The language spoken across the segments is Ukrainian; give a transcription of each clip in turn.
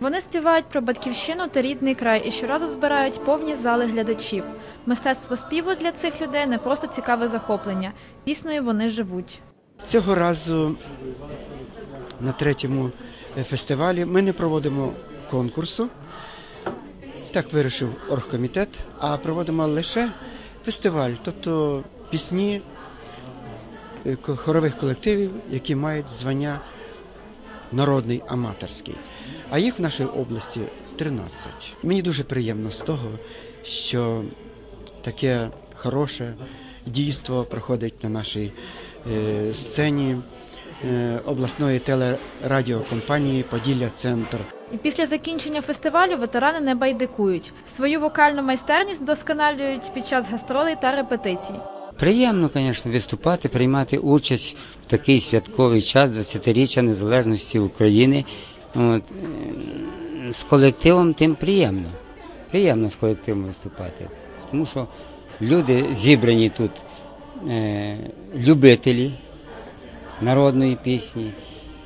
Вони співають про батьківщину та рідний край і щоразу збирають повні зали глядачів. Мистецтво співу для цих людей не просто цікаве захоплення. Піснею вони живуть. Цього разу на третьому е, фестивалі ми не проводимо конкурсу. Так вирішив оргкомітет, а проводимо лише фестиваль, тобто пісні е, хорових колективів, які мають звання народний аматорський. А їх в нашій області 13. Мені дуже приємно з того, що таке хороше дійство проходить на нашій е, сцені е, обласної телерадіокомпанії Поділля Центр. І після закінчення фестивалю ветерани не байдикують. Свою вокальну майстерність вдосконалюють під час гастролей та репетицій. Приємно, звісно, виступати, приймати участь в такий святковий час 20-річчя незалежності України. От, з колективом тим приємно. Приємно з колективом виступати. Тому що люди зібрані тут е, любителі народної пісні,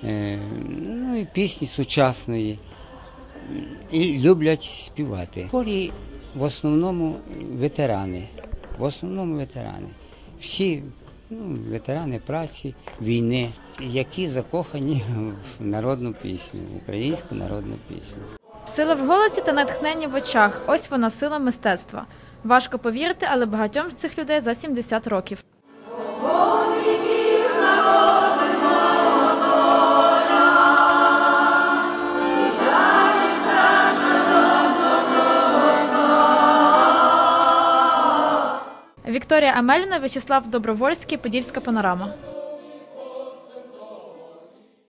е, ну і пісні сучасної. І люблять співати. Хорі в основному ветерани. В основному ветерани. Всі ну, ветерани праці, війни, які закохані в народну пісню, в українську народну пісню. Сила в голосі та натхнення в очах ось вона сила мистецтва. Важко повірити, але багатьом з цих людей за 70 років. Вікторія Амеліна, В'ячеслав Добровольський, Подільська панорама.